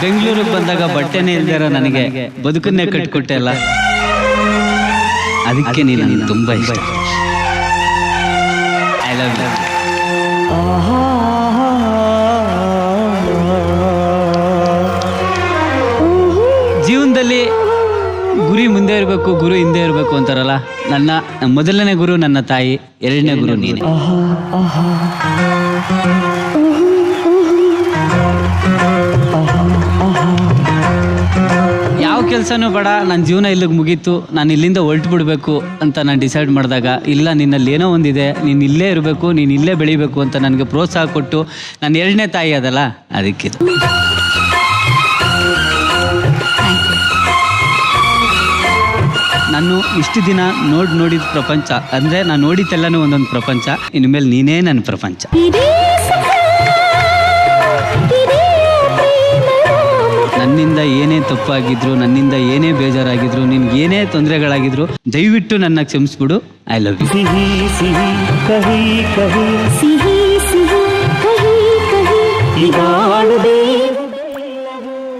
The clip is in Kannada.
ಬೆಂಗಳೂರಿಗೆ ಬಂದಾಗ ಬಟ್ಟೆನೇ ಇಲ್ದಿರ ನನಗೆ ಬದುಕನ್ನೇ ಕಟ್ಕೊಟ್ಟೆ ಅಲ್ಲ. ಅದಕ್ಕೆ ನೀನು ತುಂಬಾ ಇಷ್ಟ. ಐ ಲವ್ ಯು ಜೀವನದಲ್ಲಿ ಗುರಿ ಮುಂದೆ ಇರಬೇಕು, ಗುರು ಹಿಂದೆ ಇರಬೇಕು ಅಂತಾರಲ್ಲ? ನನ್ನ ಮೊದಲನೇ ಗುರು ನನ್ನ ತಾಯಿ, ಎರಡನೇ ಗುರು ನೀನೆ. ಕೆಲಸನೂ ಬೇಡ ನನ್ನ ಜೀವನ ಇಲ್ಲಿಗೆ ಮುಗೀತು, ನಾನು ಇಲ್ಲಿಂದ ಹೊರಟು ಬಿಡಬೇಕು ಅಂತ ನಾನು ಡಿಸೈಡ್ ಮಾಡಿದಾಗ, ಇಲ್ಲ, ನಿನ್ನಲ್ಲಿ ಏನೋ ಒಂದಿದೆ, ನೀನು ಇಲ್ಲೇ ಇರಬೇಕು, ನೀನು ಇಲ್ಲೇ ಬೆಳಿಬೇಕು ಅಂತ ನನಗೆ ಪ್ರೋತ್ಸಾಹ ಕೊಟ್ಟು ನನ್ನ ಎರಡನೇ ತಾಯಿ ಅದಲ್ಲ, ಅದಕ್ಕೆ. ನಾನು ಇಷ್ಟು ದಿನ ನೋಡಿ ನೋಡಿದ ಪ್ರಪಂಚ, ಅಂದರೆ ನಾನು ನೋಡಿದ್ದೆಲ್ಲನೂ ಒಂದೊಂದು ಪ್ರಪಂಚ, ಇನ್ಮೇಲೆ ಮೇಲೆ ನೀನೇ ನನ್ನ ಪ್ರಪಂಚ ಏನೇ ತಪ್ಪಾಗಿದ್ರು ನನ್ನಿಂದ ಏನೇ ಬೇಜಾರಾಗಿದ್ರು ನಿನ್ಗೆ ಏನೇ ತೊಂದರೆಗಳಾಗಿದ್ರು ದಯವಿಟ್ಟು ನನ್ನ ಕ್ಷಮಿಸ್ಬಿಡು. ಐ ಲವ್ ಯು ಸಿಹಿ ಸಿಹಿ ಕಹಿ ಕಹಿ. ಸಿಹಿ